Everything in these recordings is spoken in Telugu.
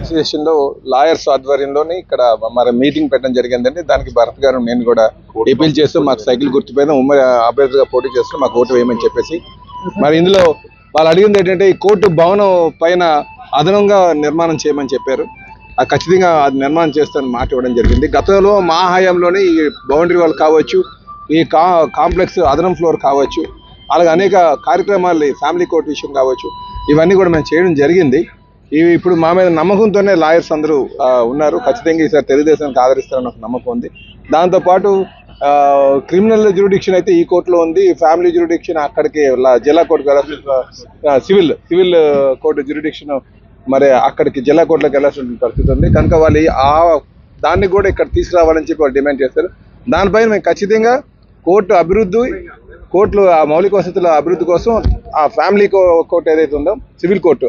అసోసియేషన్లో లాయర్స్ ఆధ్వర్యంలోనే ఇక్కడ మరి మీటింగ్ పెట్టడం జరిగిందండి. దానికి భరత్ గారు నేను కూడా అపీల్ చేస్తూ మాకు సైకిల్ గుర్తుపైన ఉమ్మడి అభ్యర్థిగా పోటీ చేస్తూ మాకు ఓటు వేయమని చెప్పేసి. మరి ఇందులో వాళ్ళు అడిగింది ఏంటంటే ఈ కోర్టు భవనం పైన అదనంగా నిర్మాణం చేయమని చెప్పారు. ఆ ఖచ్చితంగా అది నిర్మాణం చేస్తానని మాట ఇవ్వడం జరిగింది. గతంలో మా హయాంలోనే ఈ బౌండరీ వాళ్ళు కావచ్చు ఈ కా కాంప్లెక్స్ అదనం ఫ్లోర్ కావచ్చు అలాగే అనేక కార్యక్రమాలు ఫ్యామిలీ కోర్ట్ విషయం కావచ్చు ఇవన్నీ కూడా మేము చేయడం జరిగింది. ఇవి ఇప్పుడు మా మీద నమ్మకంతోనే లాయర్స్ అందరూ ఉన్నారు. ఖచ్చితంగా ఈసారి తెలుగుదేశానికి ఆదరిస్తారని ఒక నమ్మకం ఉంది. దాంతోపాటు క్రిమినల్ జ్యూరిడిక్షన్ అయితే ఈ కోర్టులో ఉంది. ఫ్యామిలీ జ్యూరిడిక్షన్ అక్కడికి జిల్లా court civil civil court jurisdiction మరి అక్కడికి జిల్లా కోర్టులోకి వెళ్ళాల్సిన పరిస్థితి ఉంది. కనుక వాళ్ళు ఆ దాన్ని కూడా ఇక్కడ తీసుకురావాలని చెప్పి వాళ్ళు డిమాండ్ చేస్తారు. దానిపైన మేము ఖచ్చితంగా కోర్టు అభివృద్ధి కోర్టులు ఆ మౌలిక వసతుల అభివృద్ధి కోసం ఆ ఫ్యామిలీ కో- కోర్టు ఏదైతే ఉందో సివిల్ కోర్టు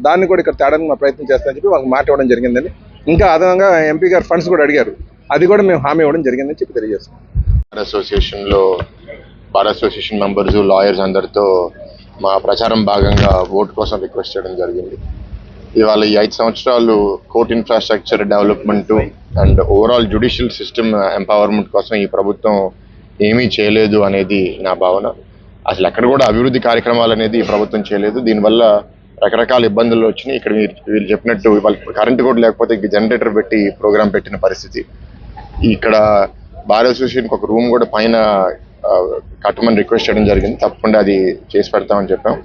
దాన్ని కూడా ఇక్కడ తేడానికి మా ప్రయత్నం చేస్తామని చెప్పి వాళ్ళకి మాట ఇవ్వడం జరిగిందండి. ఇంకా అదనంగా ఎంపీ గారు ఫండ్స్ కూడా అడిగారు. అది కూడా మేము హామీ ఇవ్వడం జరిగిందని చెప్పి తెలియజేస్తాం బార్ అసోసియేషన్లో బార్ అసోసియేషన్ మెంబర్స్ లాయర్స్ అందరితో మా ప్రచారం భాగంగా ఓటు కోసం రిక్వెస్ట్ చేయడం జరిగింది. ఇవాళ ఈ ఐదు సంవత్సరాలు court infrastructure development and overall judicial system empowerment కోసం ఈ ప్రభుత్వం ఏమీ చేయలేదు అనేది నా భావన. అసలు ఎక్కడ కూడా అభివృద్ధి కార్యక్రమాలు అనేది ప్రభుత్వం చేయలేదు. దీనివల్ల రకరకాల ఇబ్బందులు వచ్చినాయి. ఇక్కడ మీరు వీళ్ళు చెప్పినట్టు వాళ్ళు కరెంట్ కూడా లేకపోతే జనరేటర్ పెట్టి ప్రోగ్రామ్ పెట్టిన పరిస్థితి. ఇక్కడ బార్ అసోసియేషన్కి ఒక రూమ్ కూడా పైన కట్టమని రిక్వెస్ట్ చేయడం జరిగింది. తప్పకుండా అది చేసి పెడతామని చెప్పాం.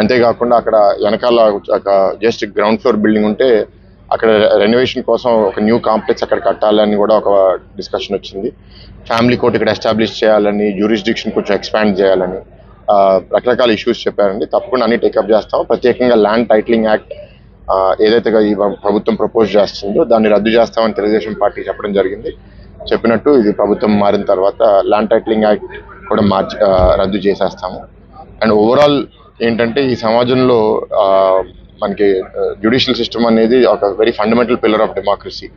అంతేకాకుండా అక్కడ వెనకాల ఒక జస్ట్ గ్రౌండ్ ఫ్లోర్ బిల్డింగ్ ఉంటే అక్కడ రెనోవేషన్ కోసం ఒక న్యూ కాంప్లెక్స్ అక్కడ కట్టాలని కూడా ఒక డిస్కషన్ వచ్చింది. ఫ్యామిలీ కోర్ట్ ఇక్కడ ఎస్టాబ్లిష్ చేయాలని జ్యూరిస్డిక్షన్ కొంచెం ఎక్స్పాండ్ చేయాలని రకరకాల ఇష్యూస్ చెప్పారండి. తప్పకుండా అన్ని టేకప్ చేస్తాం. ప్రత్యేకంగా ల్యాండ్ టైటిలింగ్ యాక్ట్ ఏదైతే ఈ ప్రభుత్వం ప్రపోజ్ చేస్తుందో దాన్ని రద్దు చేస్తామని తెలుగుదేశం పార్టీ చెప్పడం జరిగింది. చెప్పినట్టు ఇది ప్రభుత్వం మారిన తర్వాత ల్యాండ్ టైటిలింగ్ యాక్ట్ కూడా మార్చి రద్దు చేసేస్తాము. అండ్ ఓవరాల్ ఏంటంటే ఈ సమాజంలో మనకి జ్యుడిషియల్ సిస్టమ్ అనేది ఒక very fundamental pillar of democracy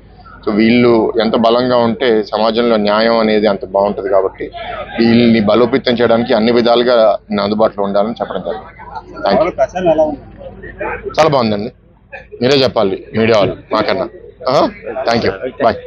so వీళ్ళు ఎంత బలంగా ఉంటే సమాజంలో న్యాయం అనేది అంత బాగుంటుంది కాబట్టి వీళ్ళని బలోపేతం చేయడానికి అన్ని విధాలుగా నేను అందుబాటులో ఉండాలని చెప్పడం జరిగింది. చాలా బాగుందండి. మీరే చెప్పాలి మీడియా వాళ్ళు మాకన్నా. Thank you bye